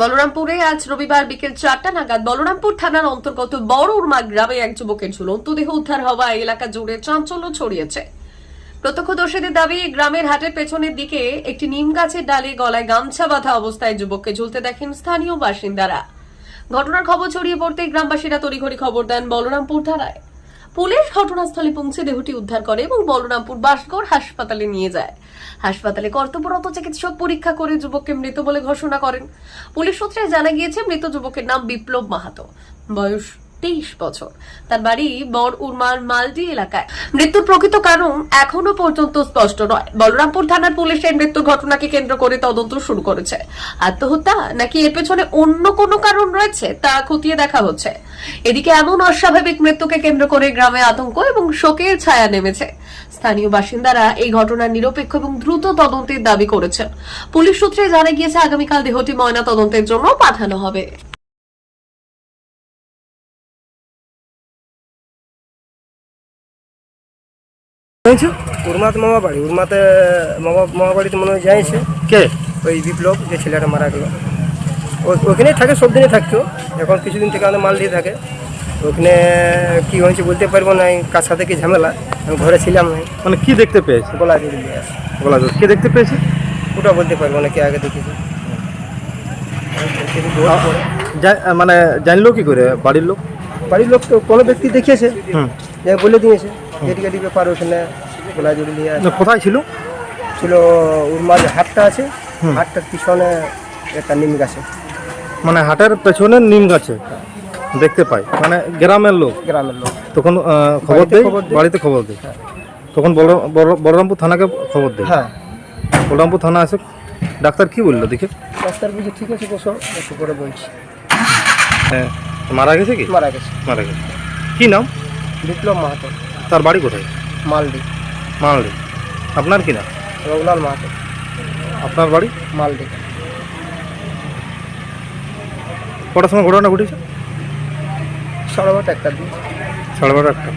বলরামপুরে আজ রবিবার বিকেল চারটা নাগাদ বলরামপুর থানার অন্তর্গত বড় উর্মা গ্রামে এক যুবকের ঝুলন্ত দেহ উদ্ধার হওয়া এলাকা জুড়ে চাঞ্চল্য ছড়িয়েছে। প্রত্যক্ষদর্শীদের দাবি, গ্রামের হাটের পেছনের দিকে একটি নিম গাছের ডালে গলায় গামছা বাঁধা অবস্থায় যুবককে ঝুলতে দেখেন স্থানীয় বাসিন্দারা। ঘটনার খবর ছড়িয়ে পড়তেই গ্রামবাসীরা তড়িঘড়ি খবর দেন বলরামপুর থানায়। পুলিশ ঘটনাস্থলে পৌঁছে দেহটি উদ্ধার করে এবং বলরামপুর বাসগড় হাসপাতালে নিয়ে যায়। হাসপাতালে কর্তব্যরত চিকিৎসক পরীক্ষা করে যুবককে মৃত বলে ঘোষণা করেন। পুলিশ সূত্রে জানা গিয়েছে, মৃত যুবকের নাম বিপ্লব মাহাতো। বয়স তেইশ বছর। তার বাড়ি বড় উর্মার মালডি এলাকায়। মৃত্যুর প্রকৃত কারণ এখনও পর্যন্ত স্পষ্ট নয়। বলরামপুর থানার পুলিশ এই মৃত্যুর ঘটনাকে কেন্দ্র করে তদন্ত শুরু করেছে। আত্মহত্যা নাকি এর পেছনে অন্য কোনো কারণ রয়েছে, তা খতিয়ে দেখা হচ্ছে। এদিকে এমন অস্বাভাবিক মৃত্যুকে কেন্দ্র করে গ্রামে আতঙ্ক এবং শোকের ছায়া নেমেছে। স্থানীয় বাসিন্দারা এই ঘটনার নিরপেক্ষ এবং দ্রুত তদন্তের দাবি করেছেন। পুলিশ সূত্রে জানা গিয়েছে, আগামীকাল দেহটি ময়না তদন্তের জন্য পাঠানো হবে। হয়েছে উর্মাতে মামা বাড়ি। উর্মাতে মামা মামা বাড়িতে মনে হয় যাইছে কে? ওই বিপ্লব যে ছেলেটা মারা গেল। ও- ওখানেই থাকে সব দিনই থাকতো। এখন কিছুদিন থেকে আমাদের মাল দিয়ে থাকে। ওখানে কি হয়েছে বলতে পারব না কার সাথে কি ঝামেলা? আমি ঘরে ছিলাম না। মানে কি দেখতে পেয়েছে? গলা যাবে কে দেখতে পেয়েছে? ওটা বলতে পারব না কে আগে দেখেছি। মানে জানলো কি করে? বাড়ির লোক? বাড়ির লোক তো কোনো ব্যক্তি দেখিয়েছে। বলে দিয়েছে। যেটি গাড়ি ব্যাপার ওখানে গলা জড়ি নিয়ে আসে কোথায় ছিল? ছিল উর্মার যে হাটটা আছে হাটটার পিছনে একটা নিম গাছে। মানে হাটের পেছনে নিম গাছে দেখতে পাই। মানে গ্রামের লোক? গ্রামের লোক। তখন খবর দেয় বাড়িতে খবর দেয় তখন বল- বল- বলরামপুর থানাকে খবর দেয় হ্যাঁ। বলরামপুর থানা আছে? ডাক্তার কি বলল দেখে? ডাক্তার বলছে ঠিক আছে বসো একটু করে বলছি। হ্যাঁ মারা গেছে কি? মারা গেছে। মারা গেছে। কি নাম? বিপ্লব মাহাতো। তার বাড়ি কোথায়? মালদি। মালদি। আপনার কি নাম? রঘুলাল মাহাতো। আপনার বাড়ি? মালদি। কটার সময় ঘটনা ঘটেছে? সাড়ে বারোটা একটা দিন। সাড়ে বারোটা একটা।